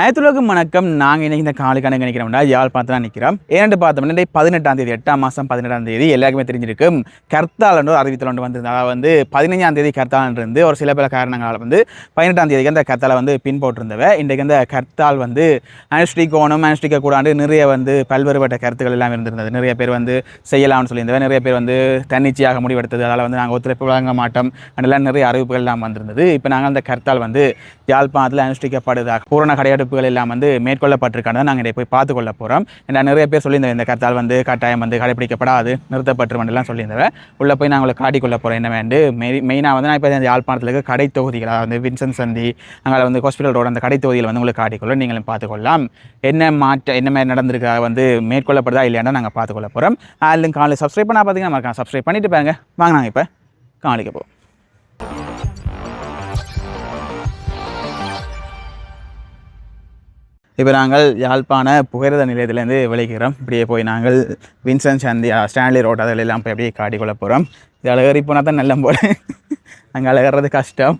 அனைத்துலகம் வணக்கம். நாங்கள் இன்னைக்கு இந்த காலை நினைக்கிறோம்னா யாழ்ப்பாணத்தில் நிற்கிறோம் ஏன்னு பார்த்தோம்னா இன்றைக்கு பதினெட்டாம் தேதி எட்டாம் மாதம் பதினெட்டாம் தேதி எல்லாருக்குமே தெரிஞ்சிருக்கும். கர்த்தால் ஒரு அறிவித்தல் ஒன்று வந்திருந்தது. அதாவது வந்து பதினஞ்சாம் தேதி கர்த்தால் இருந்து ஒரு சில பல காரணங்களால் வந்து பதினெட்டாம் தேதிக்கு அந்த கர்த்தாலை வந்து பின் போட்டிருந்தவ இன்றைக்கு அந்த கர்த்தால் வந்து அனுஷ்டிக்கோணும் அனுஷ்டிக்க கூடாண்டு நிறைய வந்து பல்வேறுபட்ட கருத்துக்கள் எல்லாம் இருந்திருந்தது. நிறைய பேர் வந்து செய்யலாம்னு சொல்லியிருந்தவ நிறைய பேர் வந்து தன்னிச்சையாக முடிவெடுத்தது. அதால் வந்து நாங்கள் ஒத்துழைப்பு வழங்க மாட்டோம் அதெல்லாம் நிறைய அறிவிப்புகள் எல்லாம் வந்திருந்தது. இப்போ நாங்கள் அந்த கர்த்தால் வந்து யாழ்ப்பாணத்தில் அனுஷ்டிக்கப்படுதாக பூரண தடுப்புகள் எல்லாம் வந்து மேற்கொள்ளப்பட்டிருக்கானதை நாங்கள் இதை போய் பார்த்து கொள்ள போகிறோம் ஏன்னா நிறைய பேர் சொல்லியிருந்தேன் இந்த கருத்தால் வந்து கட்டாயம் வந்து கடைப்பிடிக்கப்படாது நிறுத்தப்பட்டுருவன் எல்லாம் சொல்லியிருந்தவ. உள்ளே போய் நாங்கள் காட்டிக்கொள்ள போகிறோம் என்ன வேண்டு. மெய் மெயினாக வந்து நான் இப்போ இந்த யாழ்ப்பாணத்தில் இருக்க கடை தொகுதிகள் அதாவது வின்சன் சந்தி அங்கே வந்து ஹாஸ்பிட்டல் ரோடு அந்த கடை தொகுதியில் வந்து உங்களுக்கு காட்டிக்கொள்ள நீங்களும் பார்த்துக்கொள்ளலாம். என்ன மாற்ற என்ன மாதிரி நடந்திருக்கா வந்து மேற்கொள்ளப்படுதா இல்லையான்னு நாங்கள் பார்த்துக்கொள்ள போகிறோம் அதில் காலையில் சப்ஸ்கிரைப் பண்ணால் பார்த்தீங்கன்னா மறக்காம சப்ஸ்கிரைப் பண்ணிட்டு பாருங்க. வாங்க நாங்கள் இப்போ காணிக்க போ இப்போ நாங்கள் யாழ்ப்பாண புகையிரத நிலையத்திலேருந்து விளைக்கிறோம் இப்படியே போய் நாங்கள் வின்சன் சந்தி ஸ்டான்லி ரோட் அதில் எல்லாம் போய் அப்படியே காட்டிக்கொள்ள போகிறோம் இது அழகறி போனால் தான் நல்ல போல. அங்கே அழகிறது கஷ்டம்.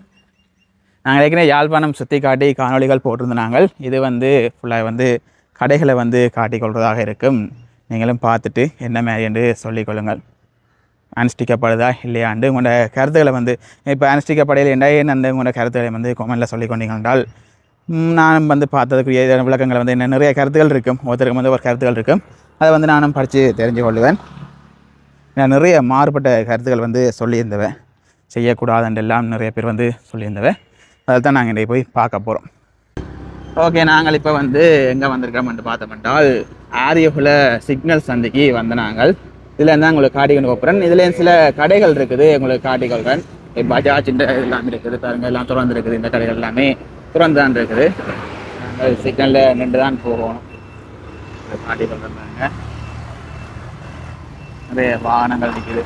நாங்கள் ஏற்கனவே யாழ்ப்பாணம் சுற்றி காட்டி காணொளிகள் போட்டிருந்தோம் நாங்கள். இது வந்து ஃபுல்லாக வந்து கடைகளை வந்து காட்டிக்கொள்வதாக இருக்கும். நீங்களும் பார்த்துட்டு என்ன மாதிரி என்று சொல்லிக்கொள்ளுங்கள் அனுஷ்டிக்கப்படுதா இல்லையாண்டு உங்களோட கருத்துக்களை வந்து இப்போ அனுஷ்டிக்கப்படையில் என்ன அந்த உங்களோட கருத்துக்களை வந்து கொமெண்டில் சொல்லிக்கொண்டீங்க என்றால் நானும் வந்து பார்த்ததுக்குரிய விளக்கங்கள் வந்து என்ன நிறைய கருத்துகள் இருக்கும் ஒருத்தருக்கு வந்து ஒரு கருத்துகள் இருக்கும் அதை வந்து நானும் படித்து தெரிஞ்சு கொள்ளுவேன் நான் நிறைய மாறுபட்ட கருத்துக்கள் வந்து சொல்லியிருந்தவன் செய்யக்கூடாதுன்றெல்லாம் நிறைய பேர் வந்து சொல்லியிருந்தவன் அதை தான் நாங்கள் இன்றைக்கு போய் பார்க்க போகிறோம் ஓகே நாங்கள் இப்போ வந்து எங்கே வந்திருக்கோம்னு என்று என்றால் ஆரியகுல சிக்னல் சந்தைக்கு வந்த நாங்கள். இதில் இருந்தால் உங்களுக்கு காட்டி கொண்டு போகிறேன் இதில் சில கடைகள் இருக்குது. உங்களுக்கு காட்டி கொள்கிறேன் பஜாஜ் இந்த எல்லாம் இருக்குது. பாருங்கள் எல்லாம் திறந்துருக்குது. இந்த கடைகள் எல்லாமே. திறந்து தான் இருக்குது நாங்கள் சிக்னலில் நின்று தான் போகணும் இதை காட்டி நிறைய வாகனங்கள் நிற்குது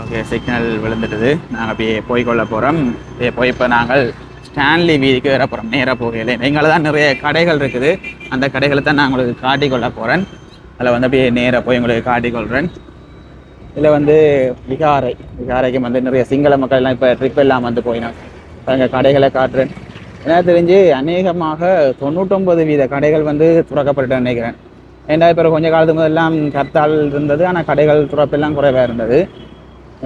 ஓகே சிக்னல் விழுந்துட்டுது நாங்கள் அப்படியே போய்கொள்ள போகிறோம் அப்படியே போய் இப்போ நாங்கள் ஸ்டான்லி வீதிக்கு வேற போகிறோம் நேராக போகல எங்களை தான் நிறைய கடைகள் இருக்குது. அந்த கடைகளை தான் நான் உங்களுக்கு காட்டிக் கொள்ள போகிறேன் அதில் வந்து அப்படியே நேராக போய் உங்களுக்கு காட்டிக் கொள்கிறேன் இதில் வந்து விகாரை. விகாரைக்கு வந்து நிறைய சிங்கள மக்கள்லாம் இப்போ ட்ரிப் எல்லாம் வந்து போயினாங்க. அங்கே கடைகளை காட்டுறேன். எனக்கு தெரிஞ்சு அநேகமாக தொண்ணூற்றொம்பது வீத கடைகள் வந்து துறக்கப்பட்டு நினைக்கிறேன். ஏன்னா இப்போ கொஞ்ச காலத்துக்கு முதல்லாம் கர்த்தால் இருந்தது ஆனால் கடைகள் துறப்பெல்லாம் குறைவாக இருந்தது.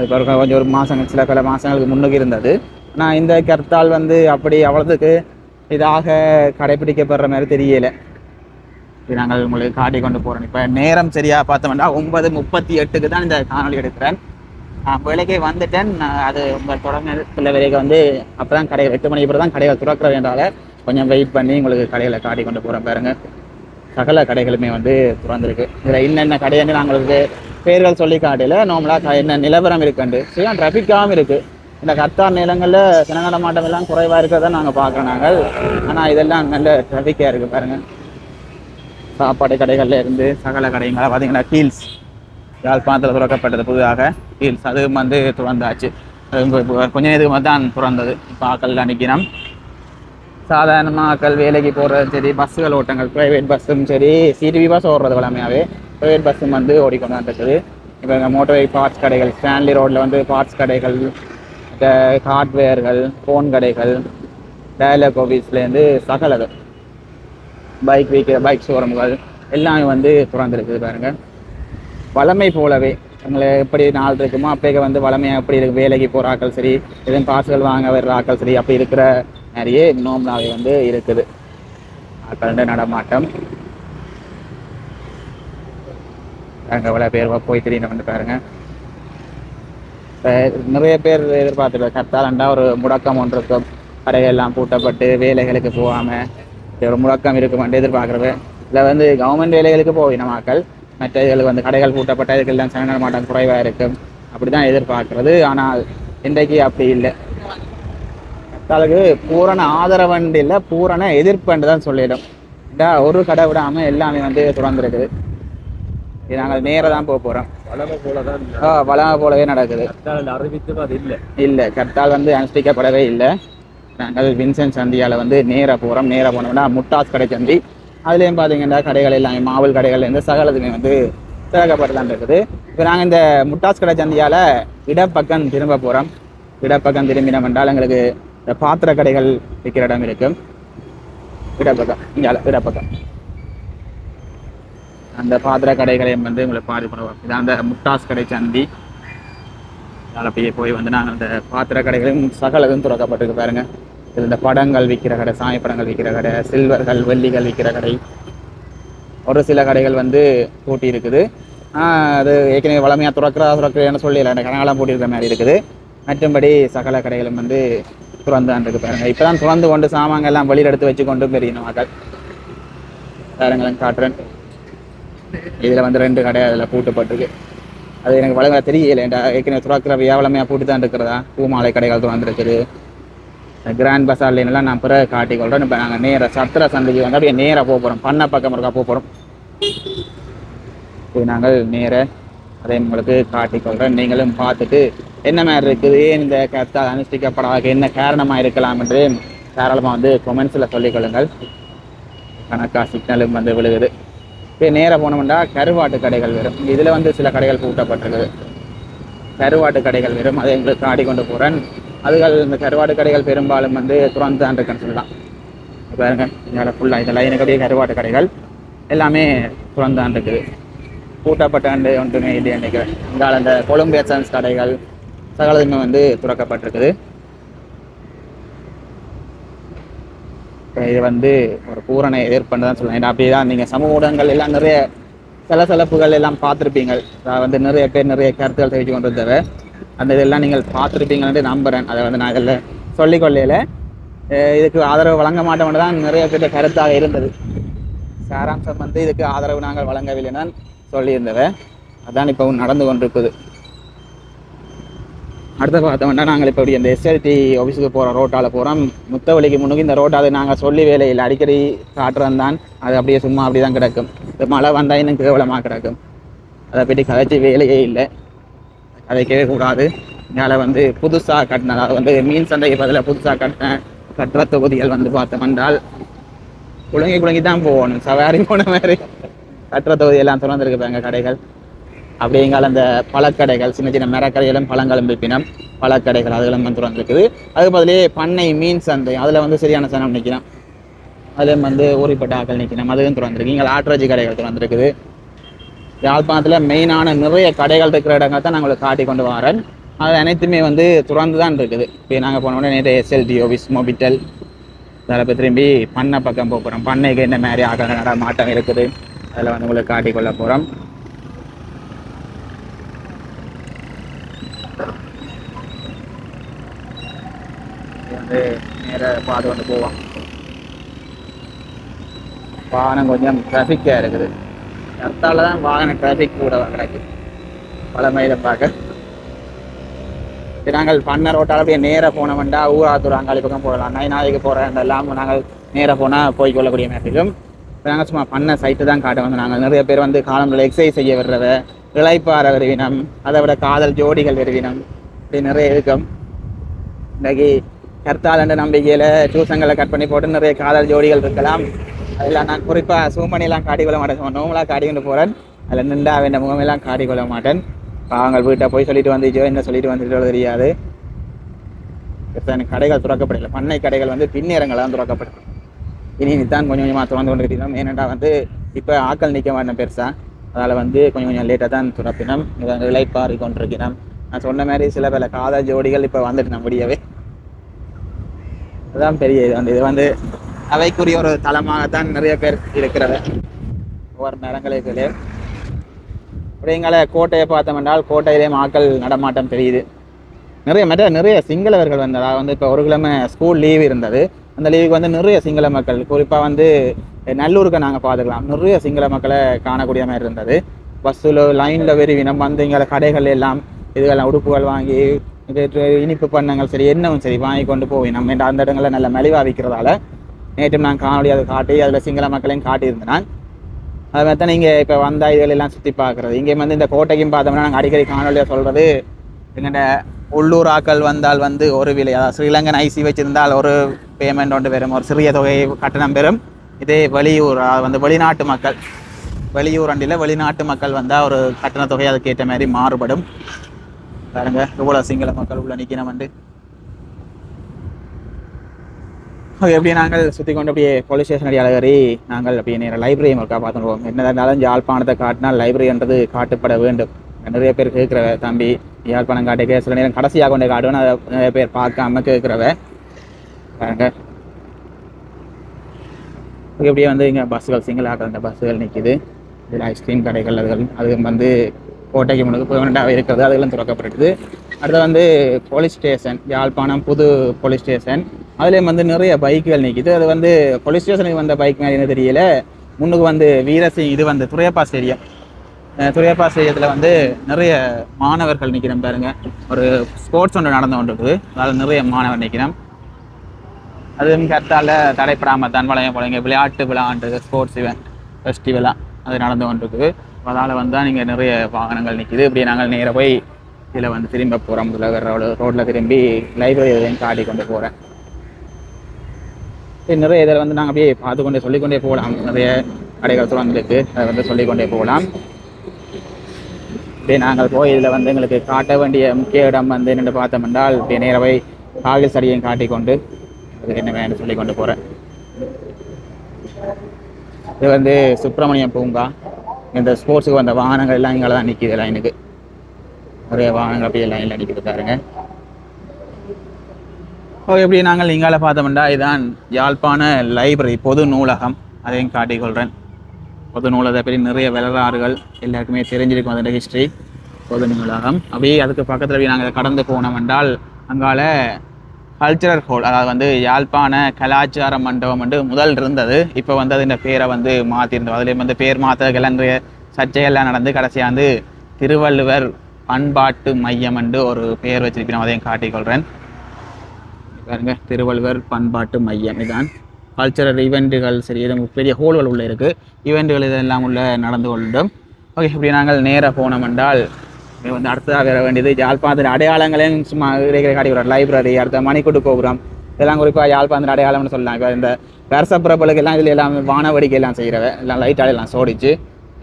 இப்போ கொஞ்சம் ஒரு மாதங்கள் சில பல மாதங்களுக்கு முன்னுக்கு இருந்தது. ஆனால் இந்த கர்த்தால் வந்து அப்படி அவ்வளோத்துக்கு இதாக கடைப்பிடிக்கப்படுற மாதிரி தெரியலை. இது நாங்கள் உங்களுக்கு காட்டி கொண்டு போகிறோம் இப்போ நேரம் சரியாக பார்த்தோம்னா ஒன்பது முப்பத்தி எட்டுக்கு தான் இந்த காணொலி எடுக்கிறேன். வேலைக்கே வந்துட்டேன். நான் அது உங்கள் தொடங்கின வேலைக்கு வந்து அப்போ தான் கடையை எட்டு மணிக்கு அப்புறம் தான் கடையை துறக்கிற வேண்டால கொஞ்சம் வெயிட் பண்ணி உங்களுக்கு கடையில் காட்டி கொண்டு போகிறேன் பாருங்க. சகல கடைகளுமே வந்து திறந்துருக்கு. இதில் என்னென்ன கடைன்னு உங்களுக்கு பேர்கள் சொல்லி காட்டில. நார்மலாக என்ன நிலவரம் இருக்குண்டு. சரியா? ட்ராஃபிக்காகவும் இருக்குது இந்த கத்தார் நிலங்களில் சினங்கட மாட்டம் எல்லாம் குறைவாக இருக்கிறத நாங்கள் பார்க்குறோம் நாங்கள். ஆனால் இதெல்லாம் நல்ல ட்ராஃபிக்காக இருக்குது பாருங்கள் சாப்பாடு கடைகளில் இருந்து சகல கடைங்களா பார்த்தீங்கன்னா ஹீல்ஸ் யாழ்ப்பாணத்தில் துறக்கப்பட்டது புதிதாக. கீல்ஸ் அதுவும் வந்து துறந்தாச்சு. அது கொஞ்ச நேரத்துக்கு மட்டும் தான் பிறந்தது இப்போ ஆக்கள் நிற்கிறோம் சாதாரணமாக ஆக்கள் வேலைக்கு போகிறதும் சரி பஸ்ஸுகள் ஓட்டங்கள் ப்ரைவேட் பஸ்ஸும் சரி சிடிவி பஸ் ஓடுறது வளமையாகவே ப்ரைவேட் பஸ்ஸும் வந்து ஓடிக்கொண்டு வந்துருக்குது. இப்போ எங்கள் மோட்டர்வே பார்ட்ஸ் கடைகள் ஸ்டான்லி ரோட்டில் வந்து பார்ட்ஸ் கடைகள் இந்த ஹார்ட்வேர்கள் ஃபோன் கடைகள் டயலாக் ஆஃபீஸ்லேருந்து சகலது. பைக் விற்கிற பைக் ஷோரூம்கள் எல்லாமே வந்து திறந்துருக்குது பாருங்கள் வளமை போலவே. எங்களை எப்படி நாள் இருக்குமோ அப்பயே வந்து வளமையாக எப்படி இருக்கு வேலைக்கு போகிற சரி எதுவும் பார்சல் வாங்க வர்றாக்கள் சரி அப்படி இருக்கிற நிறைய நோம்னாவே வந்து இருக்குது. ஆட்கள் நடமாட்டம். அங்கே எவ்வளோ பேர் போய் திடீர்னு வந்து பாருங்க. நிறைய பேர் எதிர்பார்த்துருக்க கத்தாலண்டா ஒரு முடக்கம் ஒன்று இருக்கும். கடைகள்லாம் எல்லாம் பூட்டப்பட்டு வேலைகளுக்கு போகாமல் ஒரு முடக்கம் இருக்குமான்னு எதிர்பார்க்குறது இதில் வந்து கவர்மெண்ட் வேலைகளுக்கு போயின மக்கள். மற்ற இதுகளுக்கு வந்து கடைகள் பூட்டப்பட்ட இதுக்கெல்லாம் சனநல மாட்டம் குறைவாக இருக்கும். அப்படி தான் எதிர்பார்க்கிறது. ஆனால் இன்றைக்கு அப்படி இல்லை. கத்தாலுக்கு பூரண ஆதரவண்டு இல்லை பூரண எதிர்ப்புன்னு தான் சொல்லிடும். ஒரு கடை விடாமல் எல்லாமே வந்து திறந்துருக்குது இது நாங்கள் நேராக தான் போக போகிறோம் ஆ வளமை போலவே நடக்குது. கத்தால் அறிவித்தும் அது இல்லை. இல்லை கர்த்தால் வந்து அனுஷ்டிக்கப்படவே இல்லை. நாங்கள் வின்சென்ட் சந்தியால் வந்து நேராக போகிறோம் நேராக போனோம்னா முட்டாஸ் கடை சந்தி. அதுலேயும் பார்த்தீங்கன்னா கடைகள் எல்லாமே மாவல் கடைகள் இருந்து சகலத்துமே வந்து திறக்கப்பட்டு இருக்குது. இப்போ நாங்கள் இந்த முட்டாஸ் கடை சந்தியால் இடப்பக்கம் திரும்ப போகிறோம் இடப்பக்கம் திரும்பினோம் என்றால் எங்களுக்கு இந்த பாத்திர கடைகள் விற்கிற இடம் இருக்கும் இடப்பக்கம் இங்கே இடப்பக்கம். அந்த பாத்திர கடைகளையும் வந்து உங்களுக்கு பாதி பண்ணுவோம் இதான் அந்த முட்டாஸ் கடை சந்தி. அதனால் போய் போய் வந்து நாங்கள் அந்த பாத்திர கடைகளையும் சகலதும் திறக்கப்பட்டிருக்கு பாருங்க. இந்த படங்கள் விற்கிற கடை சாமி படங்கள் விற்கிற கடை சில்வர்கள் வெள்ளிகள் விற்கிற கடை. ஒரு சில கடைகள் வந்து பூட்டி இருக்குது அது ஏற்கனவே வளமையாக துறக்கிறா துறக்கிறேன்னு சொல்லல. அந்த கனகாலம் பூட்டியிருக்கிற மாதிரி இருக்குது. மற்றும்படி சகல கடைகளும் வந்து துறந்தான் இருக்கு பாருங்க. இப்போ தான் துறந்து கொண்டு சாமான்கள் எல்லாம் வெளியில் எடுத்து வச்சு கொண்டு பெரியணும் மக்கள். காட்டுறேன். இதில் வந்து ரெண்டு கடை அதில் பூட்டப்பட்டிருக்கு. அது எனக்கு வளமையாக தெரியல ஏற்கனவே துறக்கிற வியாவளமையாக பூட்டி தான் இருக்கிறதா பூமாலை கடைகள் துறந்துருக்குது. கிராண்ட் பஸார் லைன்லாம் நான் பிறகு காட்டிக்கொள்கிறேன் இப்போ நாங்கள் நேராக சத்திர சந்தைக்கு வந்து அப்படியே நேராக போக போகிறோம் பண்ண பக்கம் இருக்கா போக போகிறோம் போய் நாங்கள் நேராக அதை உங்களுக்கு காட்டிக்கொள்கிறேன் நீங்களும் பார்த்துட்டு என்ன மாதிரி இருக்குது ஏன் இந்த கருத்தால் அனுஷ்டிக்கப்படாத என்ன காரணமாக இருக்கலாம் என்று தாராளமாக வந்து கொமெண்ட்ஸில் சொல்லிக்கொள்ளுங்கள் கணக்கா சிக்னலும் வந்து விழுகுது. இப்போ நேராக போனோம்னா கருவாட்டு கடைகள் வரும். இதில் வந்து சில கடைகள் பூட்டப்பட்டிருக்குது. கருவாட்டு கடைகள் வரும். அதை எங்களுக்கு காட்டி கொண்டு போகிறேன் அதுகள் இந்த கருவாட்டு கடைகள் பெரும்பாலும் வந்து துறந்து தான். இருக்குன்னு சொல்லலாம் பாருங்க ஃபுல்லாக இதெல்லாம் எனக்கு கருவாடு கருவாட்டு கடைகள் எல்லாமே துறந்து தான் இருக்குது. பூட்டப்பட்ட ஒன்றுமே இல்லையா நினைக்கிறேன் இந்த அந்த கொழும்பு எசன்ஸ் கடைகள் சகலதுமே வந்து துறக்கப்பட்டிருக்குது. இது வந்து ஒரு பூரண ஏற்பாடு தான் சொல்லலாம். ஏன்னா அப்படியே தான் நீங்கள் சமூக ஊடகங்கள் எல்லாம் நிறைய சலசலப்புகள் எல்லாம் பார்த்துருப்பீங்க. வந்து நிறைய பேர் நிறைய கருத்துக்கள் தெரிவித்து கொண்டு வந்தவ அந்த இதெல்லாம் நீங்கள் பார்த்துருப்பீங்கன்னு நம்புகிறேன் அதை வந்து நான் இதில் சொல்லிக்கொள்ளையில் இதுக்கு ஆதரவு வழங்க மாட்டோம்னு தான் நிறைய பேர்த்த கருத்தாக இருந்தது. சாராம்சம் வந்து இதுக்கு ஆதரவு நாங்கள் வழங்கவில்லைன்னு தான் சொல்லியிருந்தவ. அதான் இப்போ நடந்து கொண்டிருக்குது. அடுத்த பார்த்தோம்னா நாங்கள் இப்போ இப்படி இந்த எஸ்எல்டி ஆஃபீஸுக்கு போகிற ரோட்டால் போகிறோம். முத்தவழிக்கு முன்னுக்கு இந்த ரோட்டால் நாங்கள் சொல்லி வேலையில் அடிக்கடி காட்டுறோம் தான். அது அப்படியே சும்மா அப்படி தான் கிடக்கும். இந்த மழை வந்தால் இன்னும் கேவலமாக கிடக்கும். அதை பற்றி கதைச்சி வேலையே இல்லை. கதைக்கவே கூடாது இங்கால வந்து புதுசாக கட்டின அதாவது வந்து மீன் சந்தைக்கு பதிலாக புதுசாக கட்டின கட்டுற தொகுதிகள் வந்து பார்த்தோம் என்றால் குழங்கி குழங்கி தான் போகணும். சவாரி போன மாதிரி கட்டுற தொகுதி எல்லாம் திறந்துருக்கு பாருங்க கடைகள். அப்படிங்கால அந்த பழக்கடைகள் சின்ன சின்ன மரக்கடைகளும் பழங்களும் பிப்பினம் பழக்கடைகள் அதுகளும் வந்து திறந்துருக்குது. அது பதிலே பண்ணை மீன் சந்தை அதில் வந்து சரியான சனம் நிற்கிறோம் அதில் வந்து ஊறிப்பட்ட ஆக்கள் நிற்கணும் அதுவும் திறந்துருக்கு. இங்கே ஆட்ரஜி கடைகள் திறந்துருக்குது. யாழ்ப்பாணத்தில் மெயினான நிறைய கடைகள் இருக்கிற இடங்கள் தான் நாங்கள் காட்டி கொண்டு வரேன். அது அனைத்துமே வந்து திறந்து தான் இருக்குது. இப்போ நாங்கள் போனோடனே நேற்று எஸ்எல்டி ஆஃபீஸ் மொபிட்டல் அதில் திரும்பி பண்ணை பக்கம் போக போகிறோம் பண்ணைக்கு என்ன மாதிரி ஆக நட மாட்டம் இருக்குது அதில் வந்து உங்களுக்கு காட்டிக் கொள்ள போகிறோம் வந்து நேராக பார்த்து கொண்டு போவோம். வாகனம் கொஞ்சம் ட்ராஃபிக்காக இருக்குது. ரத்தால தான் வாகன டிராஃபிக் கூட கிடைக்கும் பல மைலை பார்க்க. இது நாங்கள் பண்ண ரோட்டால் அப்படியே நேராக போனோம்டா ஊராத்தூர் அங்காளி பக்கம் போகலாம். போகிற போகிறேன் எல்லாம் நாங்கள் நேராக போனால் போய் கொள்ளக்கூடிய மாதிரி இருக்கும் இப்போ நாங்கள் சும்மா பண்ண சைட்டு தான் காட்ட வந்து நாங்கள் நிறைய பேர் வந்து காலங்களில் எக்ஸசைஸ் செய்ய வர்றவ இழைப்பார வருவினம் அதை விட காதல் ஜோடிகள் வருவினம் இப்படி நிறைய இருக்கும் இன்றைக்கி என்ற நம்பிக்கையில் டியூசங்களை கட் பண்ணி போட்டு நிறைய காதல் ஜோடிகள் இருக்கலாம். அதில் நான் குறிப்பாக zoom காட்டி கொள்ள மாட்டேன். நோமலாக காட்டி கொண்டு போகிறேன் அதில் நின்றா வேண்ட முகமெல்லாம் காட்டி கொள்ள மாட்டேன். பாவங்கள் வீட்டை போய் சொல்லிட்டு வந்துச்சோ என்ன சொல்லிட்டு வந்துட்டோ தெரியாது. எனக்கு கடைகள் துறக்கப்படலை. பண்ணை கடைகள் வந்து பின்னேரங்கள் தான் திறக்கப்படும் இனி தான் கொஞ்சம் கொஞ்சமாக திறந்து கொண்டு இருக்கிறோம் ஏனென்றா வந்து இப்போ ஆக்கள் நிற்க மாட்டேன் பெருசாக அதனால் வந்து கொஞ்சம் கொஞ்சம் லேட்டாக தான் துறப்பினோம். இதை இலைப்பாரி கொண்டிருக்கிறோம். நான் சொன்ன மாதிரி சில பல காதல் ஜோடிகள் இப்போ வந்துட்டு நான் முடியவே. அதுதான் பெரிய இது வந்து இது வந்து அவைக்குரிய ஒரு தளமாகத்தான் நிறைய பேர் இருக்கிறது. ஒவ்வொரு நேரங்களிலே. அப்படிங்கிற கோட்டையை பார்த்தோம் என்றால் கோட்டையிலே மக்கள் நடமாட்டம் தெரியுது. நிறைய மற்ற நிறைய சிங்களவர்கள் வந்து அதாவது வந்து இப்போ ஒரு கிழமை ஸ்கூல் லீவ் இருந்தது. அந்த லீவுக்கு வந்து நிறைய சிங்கள மக்கள் குறிப்பாக வந்து நல்லூருக்கு நாங்கள் பார்த்துக்கலாம். நிறைய சிங்கள மக்களை காணக்கூடிய மாதிரி இருந்தது. பஸ்ஸில் லைனில் வெறுவினம் வந்து இங்கே கடைகள் எல்லாம் இதுகெல்லாம் உடுப்புகள் வாங்கி இனிப்பு பண்ணங்கள் சரி என்னவும் சரி வாங்கி கொண்டு போய் நம்ம அந்த இடங்களில் நல்ல மலிவாக விற்கிறதால நேற்று நான் காணொலி அதை காட்டி அதில் சிங்கள மக்களையும் காட்டியிருந்தேன். அது மாதிரி தான் நீங்கள் இப்போ வந்தால் இதுகளெல்லாம் சுற்றி பார்க்குறது. இங்கே வந்து இந்த கோட்டைக்கும் பார்த்தோம்னா நாங்கள் அடிக்கடி காணொலியாக சொல்கிறது எங்கள்ட உள்ளூர் ஆக்கள் வந்தால் வந்து ஒரு விலை அதாவது ஸ்ரீலங்கன் ஐசி வச்சுருந்தால் ஒரு பேமெண்ட் ஒன்று பெறும் ஒரு சிறிய தொகை கட்டணம் பெறும். இதே வெளியூர் வந்து வெளிநாட்டு மக்கள் வெளியூர் அண்டியில் வெளிநாட்டு மக்கள் வந்தால் ஒரு கட்டண தொகை அதுக்கு ஏற்ற மாதிரி மாறுபடும். பாருங்கள் இவ்வளோ சிங்கள மக்கள் உள்ள நிற்கணும் வந்து ஓகே நாங்கள் சுற்றி கொண்டு அப்படியே போலீஸ் ஸ்டேஷன் அடி அழகறி நாங்கள் அப்படியே நேரம் லைப்ரரி ஒர்க்காக பார்த்துருவோம். என்ன இருந்தாலும் யாழ்ப்பாணத்தை காட்டினால் லைப்ரரின்றது காட்டப்பட வேண்டும். நிறைய பேர் கேட்குறவ தம்பி யாழ்ப்பாணம் காட்டிக்க சில நேரம் கடைசியாக கொண்டு காட்டுவேன் அதை நிறைய பேர் பார்க்காம கேட்குறவ பாருங்க. எப்படியே வந்து இங்கே பஸ்ஸுகள் சிங்கிள் ஆக்கிற அந்த பஸ்ஸுகள் நிற்கிது இதில் ஐஸ்கிரீம் கடைகள் அதுகள் அது வந்து கோட்டைக்கு முன்னுக்கு பெர்மனண்டாக இருக்கிறது. அதுகளும் திறக்கப்பட்டுது அடுத்து வந்து போலீஸ் ஸ்டேஷன் யாழ்ப்பாணம் புது போலீஸ் ஸ்டேஷன் அதுலேயும் வந்து நிறைய பைக்குகள் நிற்கிது அது வந்து போலீஸ் ஸ்டேஷனுக்கு வந்த பைக் மாதிரி என்ன தெரியல. முன்னுக்கு வந்து வீரசிங் இது வந்து துறையப்பா ஸ்டேடியம் துறையப்பா ஸ்டேடியத்தில் வந்து நிறைய மாணவர்கள் நிற்கிறோம் பாருங்க. ஒரு ஸ்போர்ட்ஸ் ஒன்று நடந்து கொண்டிருக்குது. அதாவது நிறைய மாணவர் நிற்கிறோம் அதுவும் கத்தால தடைப்படாமல் தன்வளையம் போலங்க விளையாட்டு விழான்றது ஸ்போர்ட்ஸ் இவெண்ட் ஃபெஸ்டிவலாக அது நடந்து கொண்டிருக்குது. அதனால் வந்து தான் நீங்கள் நிறைய வாகனங்கள் நிற்கிது இப்படி நாங்கள் நேராக போய் இதில் வந்து திரும்ப போகிறோம் ரோடு ரோட்டில் திரும்பி லைப்ரரி காட்டி கொண்டு போகிறேன் நிறைய இதில் வந்து நாங்கள் அப்படியே பார்த்து கொண்டே சொல்லிக்கொண்டே போகலாம். நிறைய கடைகள் திறந்துருக்கு அதை வந்து சொல்லிக்கொண்டே போகலாம். இப்படியே நாங்கள் போய் இதில் வந்து எங்களுக்கு காட்ட வேண்டிய முக்கிய இடம் வந்து நின்று பார்த்தோம் என்றால் இப்படியே காகில் சடியையும் காட்டிக்கொண்டு அது என்ன வேணும்னு சொல்லி கொண்டு போகிறேன் இது வந்து சுப்பிரமணியம் பூங்கா. இந்த ஸ்போர்ட்ஸுக்கு வந்த வாகனங்கள் எல்லாம் இங்கே தான் நிற்கிது லைனுக்கு நிறைய வாகனங்கள் அப்படியே லைனில் நிற்கிது பாருங்கள் ஓகே இப்படி நாங்கள் இங்கால பார்த்தோம்னா இதுதான் யாழ்ப்பாண லைப்ரரி பொது நூலகம். அதையும் காட்டிக்கொள்கிறேன் பொது நூலகத்தை பற்றி நிறைய வரலாறுகள் எல்லாருக்குமே தெரிஞ்சிருக்கும் அதோட ஹிஸ்ட்ரி பொது நூலகம். அப்படியே அதுக்கு பக்கத்தில் போய் நாங்கள் கடந்து போனோம் என்றால் அங்கால கல்ச்சரல் ஹோல் அதாவது வந்து யாழ்ப்பாண கலாச்சார மண்டபம் வந்து முதல் இருந்தது. இப்போ வந்து அதன் பேரை வந்து மாற்றிருந்தோம் அதுலேயும் வந்து பேர் மாற்றுறதுக்கெல்லாம் நிறைய சர்ச்சைகள்லாம் நடந்து கடைசியாக வந்து திருவள்ளுவர் பண்பாட்டு மையம் என்று ஒரு பெயர் வச்சிருக்கிறோம். அதையும் காட்டிக்கொள்கிறேன் பாருங்க திருவள்ளுவர் பண்பாட்டு மையம். இதான் கல்ச்சரல் ஈவெண்ட்டுகள் சரி இது பெரிய ஹோல்கள் உள்ளே இருக்குது ஈவெண்ட்டுகள் இதெல்லாம் உள்ளே நடந்து கொள்ளும். ஓகே இப்படி நாங்கள் நேராக போனோம் என்றால் வந்து அடுத்ததாக வர வேண்டியது யாழ்ப்பாணத்தின் அடையாளங்களையும் சும்மா இடைக்கிற காட்டி லைப்ரரி அடுத்த மணிக்கூட்டு கோபுரம். இதெல்லாம் குறிப்பாக யாழ்ப்பாணத்தின் அடையாளம்னு சொல்லலாம் இப்போ இந்த வருஷப்பிறப்புகளுக்கு எல்லாம் இதில் எல்லாம் வானவடிக்கை எல்லாம் செய்கிறவ எல்லாம் லைட்டாக எல்லாம் சோடிச்சு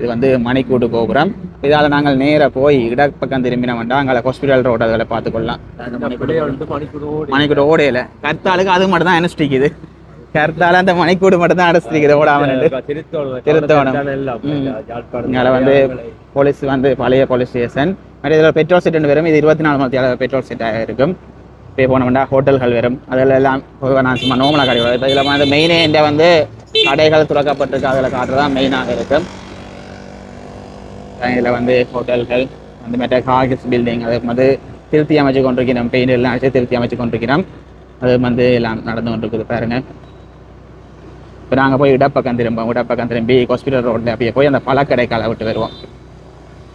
இது வந்து மணிக்கூட்டு கோபுரம். இதால் நாங்கள் நேராக போய் இடப்பக்கம் திரும்பினோம் என்றால் அங்கே ஹாஸ்பிட்டல் ரோடு அதில் பார்த்துக்கொள்ளலாம் மணிக்கூட ஓடையில. கர்த்தாளுக்கு அது மட்டும் தான் அனுஷ்டிக்குது. கர்த்தால அந்த மணிக்கூடு மட்டும் தான் அனுஷ்டிக்குது ஓடாமன்னு திருத்தோணம். இங்கே வந்து போலீஸ் வந்து பழைய போலீஸ் ஸ்டேஷன். மாதிரி இதில் பெட்ரோல் செட் வரும். இது இருபத்தி நாலு மணி நேரம் பெட்ரோல் செட்டாக இருக்கும். இப்போ போனோம்னா ஹோட்டல்கள் வரும். அதில் எல்லாம் பொதுவாக நான் சும்மா நோமலாக கடை இப்போ இதில் வந்து மெயினே இந்த வந்து கடைகள் துறக்கப்பட்டிருக்கு. அதில் காட்டுறதா மெயினாக இருக்கும். இதில் வந்து ஹோட்டல்கள் அந்த மாதிரி காகிஸ் பில்டிங் அது வந்து திருத்தி அமைச்சு கொண்டிருக்கிறோம். பெயிண்ட் எல்லாம் அடிச்சு திருத்தி அமைச்சு கொண்டிருக்கிறோம். அது வந்து எல்லாம் நடந்து கொண்டிருக்குது பாருங்க. இப்போ நாங்கள் போய் இடப்பக்கம் திரும்ப இடப்பக்கம் திரும்பி ஹாஸ்பிட்டல் ரோட்டில் அப்படியே போய் அந்த பழக்கடைக்கால விட்டு வருவோம்.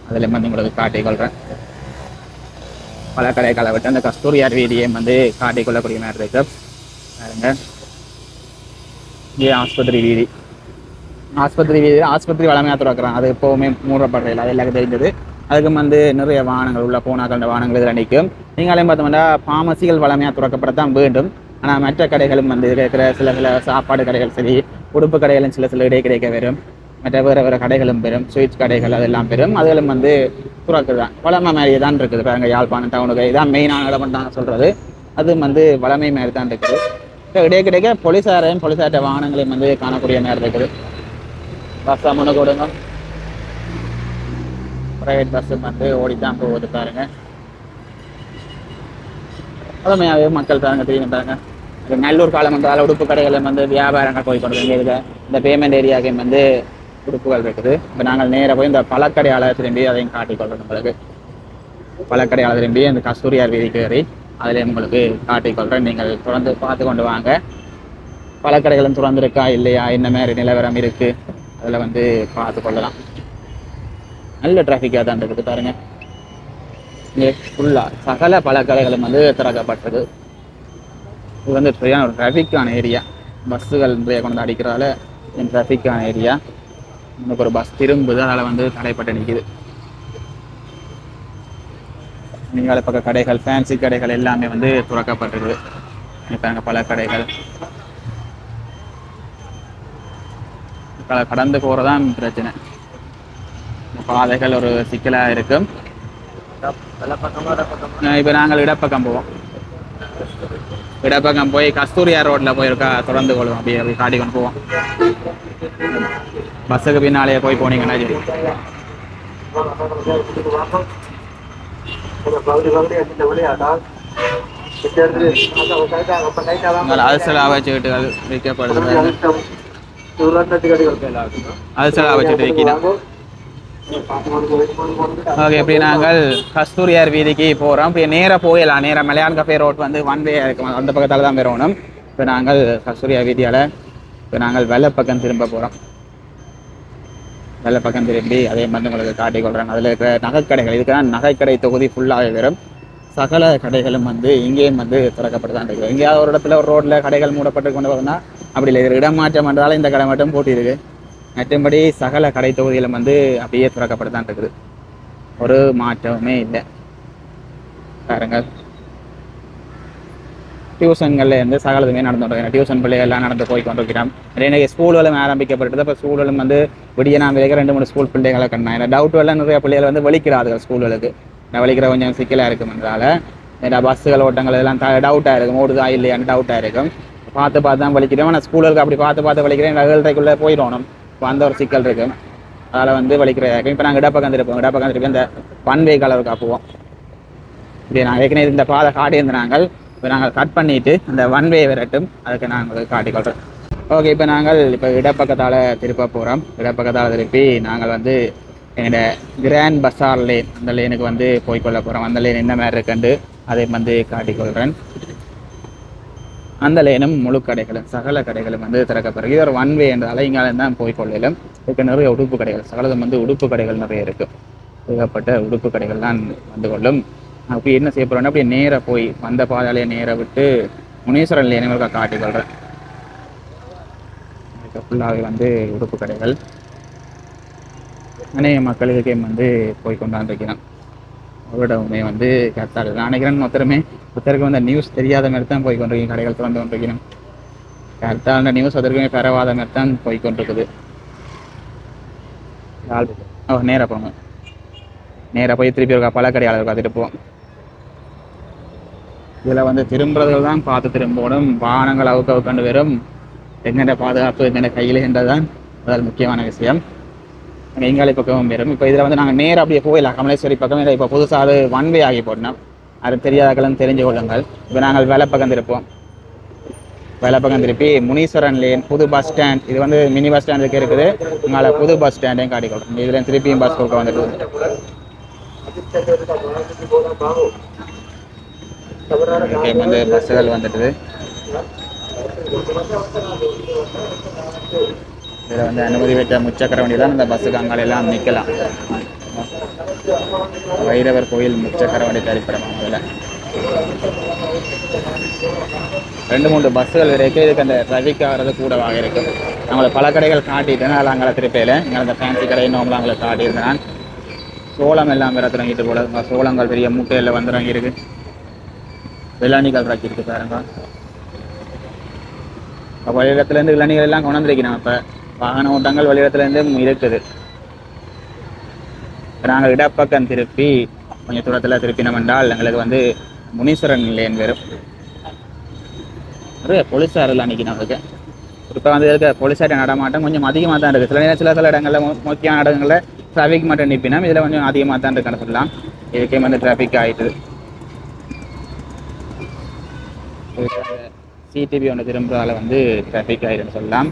அதில் வந்து உங்களுக்கு காட்டிக்கொள்கிறேன் பழக்கடைக்கால விட்டு அந்த கஸ்தூரியார் வீடியை வந்து காட்டிக்கொள்ளக்கூடிய மாதிரி இருக்கு. பாருங்க. இங்கே ஆஸ்பத்திரி வீதி. ஆஸ்பத்திரி ஆஸ்பத்திரி வளமையாக திறக்கிறான் அது எப்போவுமே மூடப்படுறதில்ல அது எல்லாருக்கும் தெரிஞ்சது. அதுக்கும் வந்து நிறைய வாகனங்கள் உள்ள போனாக்கள் வாகனங்கள் இதில் நிற்கும். நீங்களையும் பார்த்தோம்னா ஃபார்மசிகள் வளமையாக திறக்கப்படத்தான் வேண்டும். ஆனால் மற்ற கடைகளும் வந்து இருக்கிற சில சில சாப்பாடு கடைகள் சரி உடுப்பு கடைகளும் சில சில இடை கிடைக்க வரும் மற்ற வேறு வேறு கடைகளும் பெறும். ஸ்வீட்ஸ் கடைகள் அதெல்லாம் பெறும். அதுகளும் வந்து துறக்குது தான் வளமை மாதிரியே தான் இருக்குது. பாருங்க யாழ்ப்பாணம் டவுனுக்கு இதான் மெயினான இடம் தான் சொல்கிறது அதுவும் வந்து வளமை மாதிரி தான் இருக்குது. இப்போ இடையே கிடைக்க போலீஸாரையும் போலீஸார்ட்ட வாகனங்களையும் வந்து காணக்கூடிய மாதிரி இருக்குது. பஸ்ஸாக முன்ன கொடுங்க. ப்ரைவேட் பஸ்ஸு வந்து ஓடித்தான் போகுது பாருங்க. வளமையாகவே மக்கள் பாருங்க தெரியும் பாருங்க. இப்போ நல்லூர் காலம் வந்ததால் உடுப்பு கடைகளில் வந்து வியாபாரங்கள் போய் கொண்டு இருக்க இந்த பேமெண்ட் ஏரியாவுக்கு வந்து உடுப்புகள் இருக்குது. இப்போ நாங்கள் நேராக போய் இந்த பழக்கடையாளர் திரும்பி அதையும் காட்டிக்கொள்கிறோம் உங்களுக்கு. பழக்கடையாளர் திரும்பி அந்த கஸ்தூரியார் வீதிக்கு ஏறி அதில் உங்களுக்கு காட்டிக்கொள்கிறேன் நீங்கள் தொடர்ந்து பார்த்து கொண்டு வாங்க. பழக்கடைகளும் திறந்திருக்கா இல்லையா? என்ன மாதிரி நிலவரம் இருக்குது அதில் வந்து பார்த்து கொள்ளலாம். நல்ல டிராஃபிக்காக தான் இருக்குது பாருங்க. இங்கே ஃபுல்லாக சகல பழக்கடைகளும் வந்து திறக்கப்பட்டது. இது வந்து சரியான ஒரு டிராஃபிக்கான ஏரியா பஸ்ஸுகள் நிறைய கொண்டு அடிக்கிறதால டிராஃபிக்கான ஏரியா நமக்கு ஒரு பஸ் திரும்புது அதனால் வந்து தடைப்பட்டு நிற்கிது நீங்கள் பக்க கடைகள் ஃபேன்சி கடைகள் எல்லாமே வந்து துறக்கப்பட்டிருக்குது இப்போ பல கடைகள். கடந்து போகிறதான் பிரச்சனை. பாதைகள் ஒரு சிக்கலாக இருக்கும் இப்போ நாங்கள் இடப்பக்கம் போவோம். இடப்பக்கம் போய் கஸ்தூரியா ரோட்ல போயிருக்கா தொடர்ந்து கொள்வோம். அப்படியே அப்படி காட்டி கொண்டு போவோம். பஸ்ஸுக்கு பின்னாலேயே போய் போனீங்கன்னா சரி. உங்கள் அரசலாவை விற்கப்படுது அரசலாவை ஓகே இப்படி நாங்கள் கஸ்தூரியார் வீதிக்கு போகிறோம் இப்படி நேராக போயிடலாம் நேராக மலையான் கஃபே ரோட் வந்து ஒன் வே இருக்கும். அந்த பக்கத்தால் தான் பெறணும் இப்போ நாங்கள் கஸ்தூரியார் வீதியால் இப்போ நாங்கள் வெள்ளை பக்கம் திரும்ப போகிறோம் வெள்ளை பக்கம் திரும்பி அதே மாதிரி உங்களுக்கு காட்டிக் கொள்கிறேன் அதில் இருக்கிற நகைக்கடைகள் இதுக்கெல்லாம் நகைக்கடை தொகுதி ஃபுல்லாகவே வரும் சகல கடைகளும் வந்து இங்கேயும் வந்து திறக்கப்பட்டு தான் இருக்குது. எங்கேயாவது ஒரு இடத்துல ஒரு ரோட்டில் கடைகள் மூடப்பட்டு கொண்டு போகுதுன்னா அப்படி இல்லை இது இடமாற்றம் பண்ணுறதால இந்த கடை மட்டும் போட்டியிருக்கு மற்றபடி சகல கடை தொகுதிகளும் வந்து அப்படியே திறக்கப்பட்டு தான் இருக்குது. ஒரு மாற்றமே இல்லை. பாருங்கள். டியூஷன்களில் இருந்து சகலதுமே நடந்து கொண்டிருக்கிறேன் டியூஷன் பிள்ளைகள்லாம் நடந்து போய் கொண்டிருக்கிறோம் எனக்கு ஸ்கூல்களும் ஆரம்பிக்கப்பட்டது. இப்போ ஸ்கூல்களும் வந்து விடிய நான் வரைக்கும் ரெண்டு மூணு ஸ்கூல் பிள்ளைகளை கண்ணா ஏன்னா டவுட் எல்லாம் நிறைய பிள்ளைகள் வந்து வலிக்கிறார்கள் ஸ்கூல்களுக்கு. நான் வலிக்கிற கொஞ்சம் சிக்கலாக இருக்கும்ன்றதால ஏன்னா பஸ்ஸுகள் ஓட்டங்கள் இதெல்லாம் டவுட்டாக இருக்கும். ஓடுதா இல்லையான்னு டவுட்டாக இருக்கும். பார்த்து பார்த்து தான் வலிக்கிறோம் ஆனால் ஸ்கூலுக்கு அப்படி பார்த்து பார்த்து வலிக்கிறேன் ஏழரைக்குள்ளே போயிடணும். இப்போ அந்த ஒரு சிக்கல் இருக்குது அதில் வந்து வலிக்கிற இப்போ நாங்கள் இடப்பக்கம் இருப்போம் இடப்பக்கம் திருப்பி இந்த ஒன் வே கலர் காப்புவோம். இப்படி நாங்கள் ஏற்கனவே இந்த பாதை காட்டியிருந்த நாங்கள் இப்போ நாங்கள் கட் பண்ணிட்டு அந்த ஒன் வே விரட்டும். அதுக்கு நாங்கள் காட்டிக்கொள்கிறோம் ஓகே இப்போ நாங்கள் இப்போ இடப்பக்கத்தால் திருப்ப போகிறோம் இடப்பக்கத்தால் திருப்பி நாங்கள் வந்து எங்களோட கிராண்ட் பஸார் லேன் அந்த லேனுக்கு வந்து போய்க்கொள்ள போகிறோம் அந்த லேன் என்ன மாதிரி இருக்குன்னு அதை வந்து காட்டிக்கொள்கிறேன் அந்த லைனும் முழு கடைகளும் சகல கடைகளும் வந்து திறக்கப்படுறது இது ஒரு ஒன் வே என்றால இங்கே தான் போய் கொள்ளையிலும் இதுக்கு நிறைய உடுப்பு கடைகள் சகலதும் வந்து உடுப்பு கடைகள் நிறைய இருக்கு. ஏகப்பட்ட உடுப்பு கடைகள் தான் வந்து கொள்ளும். அப்படி என்ன செய்ய போறோம்னா அப்படியே நேராக போய் வந்த பாதாலே நேராக விட்டு முனீஸ்வரன் லேனை காட்டி காட்டிக்கொள்கிறேன் ஃபுல்லாகவே வந்து உடுப்பு கடைகள். அநேக மக்கள் இதுக்கே வந்து போய் கொண்டாந்துருக்கிறேன் அவரிடமே வந்து கரெக்டாக நான் நினைக்கிறேன் மொத்தமே ஒருத்தருக்கு வந்து நியூஸ் தெரியாத மாதிரி தான் போய் கொண்டிருக்கீங்க கடைகள் திறந்து கொண்டிருக்கணும் கரெக்டான நியூஸ் அதற்குமே பெறவாத மாதிரி தான் போய் கொண்டிருக்குது. ஓ நேராக போங்க. நேராக போய் திருப்பி இருக்கா பழக்கடையாளர் பார்த்துட்டு போவோம். இதில் வந்து திரும்புறதுகள் தான் பார்த்து திரும்பணும். வாகனங்கள் அவுக்க அவுக்கண்டு வரும் எங்கெண்ட பாதுகாப்பு எங்கெண்ட கையில் என்றதான் முதல் முக்கியமான விஷயம். எங்காலை பக்கமும் வரும் இப்போ இதில் வந்து நாங்கள் நேராக அப்படியே போயிடலாம். கமலேஸ்வரி பக்கம் இல்லை. இப்போ புதுசாக அது ஒன் வே ஆகி போடணும் அது தெரியாதக்களும் தெரிஞ்சு கொள்ளுங்கள். இப்போ நாங்கள் வேலை பக்கம் திருப்போம் வேலை பக்கம் திருப்பி முனீஸ்வரன் லேன் புது பஸ் ஸ்டாண்ட் இது வந்து மினி பஸ் ஸ்டாண்டுக்கு இருக்குது. உங்களை புது பஸ் ஸ்டாண்டையும் காட்டிக்கொள்ளும் இதில் திருப்பியும் பஸ் கொடுக்க வந்துட்டு ஓகே வந்து பஸ்ஸுகள் வந்துட்டுது இதில் வந்து அனுமதி பெற்ற முச்சக்கர வண்டி தான் இந்த பஸ்ஸுக்கு அங்காலையெல்லாம் நிற்கலாம் வைரவர் கோயில் முச்சக்கரவண்டி தரிப்படம் அதில் ரெண்டு மூணு பஸ்ஸுகள் இருக்குது இதுக்கு அந்த ரவிக்கு ஆகிறது கூடவாக இருக்குது அவங்களை பல கடைகள் காட்டிட்டேன். அதில் அங்கே திருப்பையில் இங்கே அந்த ஃபேன்சி கடை இன்னும் அங்கே காட்டியிருந்தேன். சோளம் எல்லாம் வேற தொடங்கிட்டு போல. சோளங்கள் பெரிய மூட்டையில் வந்து இறங்கி இருக்கு. வெள்ளாணிகள் ராக்கி இருக்கு பாருங்க. வழியிடத்துலேருந்து இளநீர் எல்லாம் கொண்டு இப்போ வாகன ஓட்டங்கள் வழியிடத்துலேருந்து இருக்குது. நாங்கள் இடப்பக்கம் திருப்பி கொஞ்சம் தூரத்தில் திருப்பினோம் என்றால் எங்களுக்கு வந்து முனீஸ்வரன் நிலையம் வரும் நிறைய போலீஸார் எல்லாம் நிற்கணும் இப்போ வந்து இருக்க போலீஸார் நடமாட்டம் கொஞ்சம் அதிகமாக தான் இருக்குது சில நேரம் சில சில இடங்களில் முக்கியமான இடங்களில் டிராஃபிக் மட்டும் நிற்பினோம் இதில் கொஞ்சம் அதிகமாக தான் இருக்குன்னு சொல்லலாம். இதுக்கே வந்து டிராஃபிக் ஆகிட்டு சிடிவி ஒன்று திரும்புறதால வந்து டிராஃபிக் ஆகிடுன்னு சொல்லலாம்.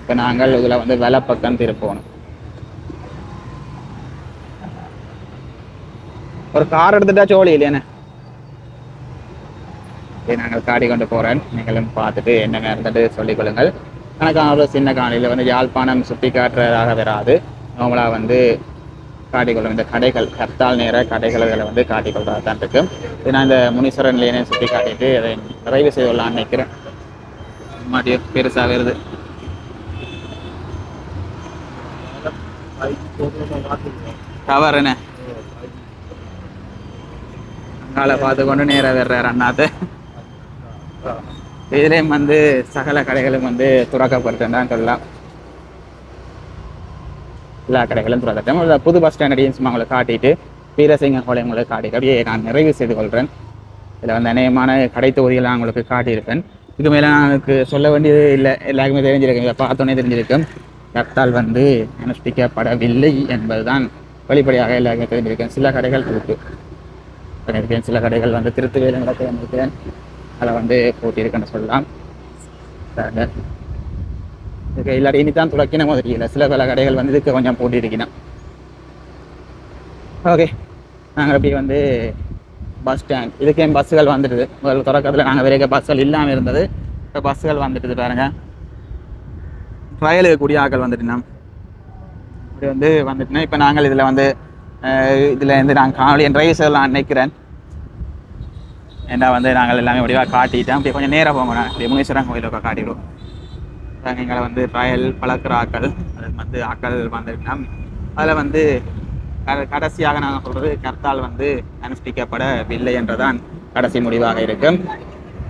இப்போ நாங்கள் இதில் வந்து வெலை பக்கம் திருப்பணும் ஒரு கார் எடுத்துட்டா சோழி இல்லையானே நாங்கள் காடி கொண்டு போகிறேன் நீங்களும் பார்த்துட்டு என்னென்ன இருந்துட்டு சொல்லிக் கொள்ளுங்கள் கணக்கான ஒரு சின்ன காணியில் வந்து யாழ்ப்பாணம் சுற்றி காட்டுறதாக வராது நார்மலாக வந்து காட்டிக்கொள்ளும் இந்த கடைகள் கர்த்தால் நேர கடைகள் இதில் வந்து காட்டிக்கொள்றதா தான் இருக்கும் இது நான் இந்த முனீஸ்வரன் லேனே சுட்டி காட்டிட்டு அதை நிறைவு செய்யலாம்னு நினைக்கிறேன் மாட்டியும் பெருசாக வருது கவர் என்ன காலை பார்த்து கொண்டு நேராக வர்றார் அண்ணாத்து. இதுலேயும் வந்து சகல கடைகளும் வந்து துறக்கப்படுத்தான் சொல்லலாம் எல்லா கடைகளும் துறக்கட்டும் புது பஸ் ஸ்டாண்டடையும் சும்மா உங்களை காட்டிட்டு வீரசிங்க கோலை உங்களுக்கு காட்டிட்டு அப்படியே நான் நிறைவு செய்து கொள்கிறேன் இதில் வந்து அநேகமான கடை தொகுதிகள் நான் உங்களுக்கு காட்டியிருப்பேன். இது மேலே எனக்கு சொல்ல வேண்டியது இல்லை. எல்லாருக்குமே தெரிஞ்சிருக்கும். இதை பார்த்தோன்னே தெரிஞ்சிருக்கும். கர்த்தால் வந்து அனுஷ்டிக்கப்படவில்லை என்பதுதான் வெளிப்படையாக எல்லாருக்குமே தெரிஞ்சிருக்கும். சில கடைகள் இருக்கு. பண்ணியிருக்கேன் சில கடைகள் வந்து திருத்துவேல நடக்க நினைக்கிறேன் அதை வந்து போட்டியிருக்கேன்னு சொல்லலாம். இதுக்கு இல்லாட்டி இனி தான் துளக்கின தெரியல சில பல கடைகள் வந்து இதுக்கு கொஞ்சம் போட்டியிருக்கணும் ஓகே நாங்கள் அப்படியே வந்து பஸ் ஸ்டாண்ட் இதுக்கே பஸ்ஸுகள் வந்துடுது. முதல் தொடக்கத்தில் நாங்கள் வரைக்கும் பஸ்ஸுகள் இல்லாமல் இருந்தது. இப்போ பஸ்ஸுகள் வந்துட்டுது பாருங்க. ட்ரையலுக்கு கூடிய ஆட்கள் வந்துட்டு இப்படி வந்து வந்துட்டுனா இப்போ நாங்கள் இதில் வந்து இதில் இருந்து நாங்கள் காவலி என் செய்யலாம் நினைக்கிறேன். ஏன்னா வந்து நாங்கள் எல்லாமே வடிவாக காட்டிட்டோம். அப்படியே கொஞ்சம் நேராக போங்க நான் அப்படியே முனீஸ்வரன் கோயிலுக்கு காட்டிடுவோம். எங்களை வந்து ராயல் பழக்கிற ஆக்கள் அது வந்து ஆக்கள் வந்திருக்கலாம். அதில் வந்து க- கடைசியாக நாங்கள் சொல்கிறது கர்த்தால் வந்து அனுஷ்டிக்கப்படவில்லை என்றதான் கடைசி முடிவாக இருக்கும்.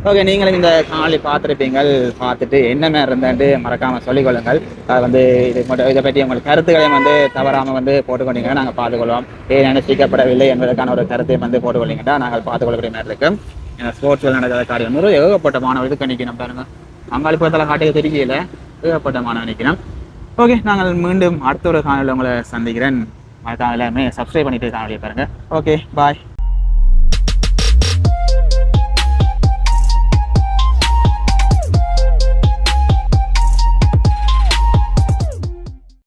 ஓகே நீங்களும் இந்த காணொளி பார்த்துருப்பீங்கள். பார்த்துட்டு என்ன மாதிரி இருந்தாண்டு மறக்காமல் சொல்லிக்கொள்ளுங்கள். அது வந்து இது மட்டும் இதை பற்றி உங்களுக்கு கருத்துக்களையும் வந்து தவறாமல் வந்து போட்டுக்கொண்டீங்கன்னா நாங்கள் பார்த்துக்கொள்வோம். ஏன் நினைச்சிக்கப்படவில்லை என்பதற்கான ஒரு கருத்தையும் வந்து போட்டுக்கொள்ளீங்கன்னா நாங்கள் பார்த்துக்கொள்ளக்கூடிய மாதிரி இருக்கும் ஏன்னா ஸ்போர்ட்ஸில் நடக்கிற காரியம் ஒரு ஏகப்பட்ட மாணவர்களுக்கு நிற்கணும் பாருங்க. அங்காளிப்புறத்தில் காட்டிய தெரியல ஏகப்பட்ட மாணவன் நிற்கணும். ஓகே நாங்கள் மீண்டும் அடுத்த ஒரு காணொலியில் உங்களை சந்திக்கிறேன். மறக்காம எல்லாருமே சப்ஸ்கிரைப் பண்ணிட்டு காணொலியை பாருங்கள் ஓகே பாய்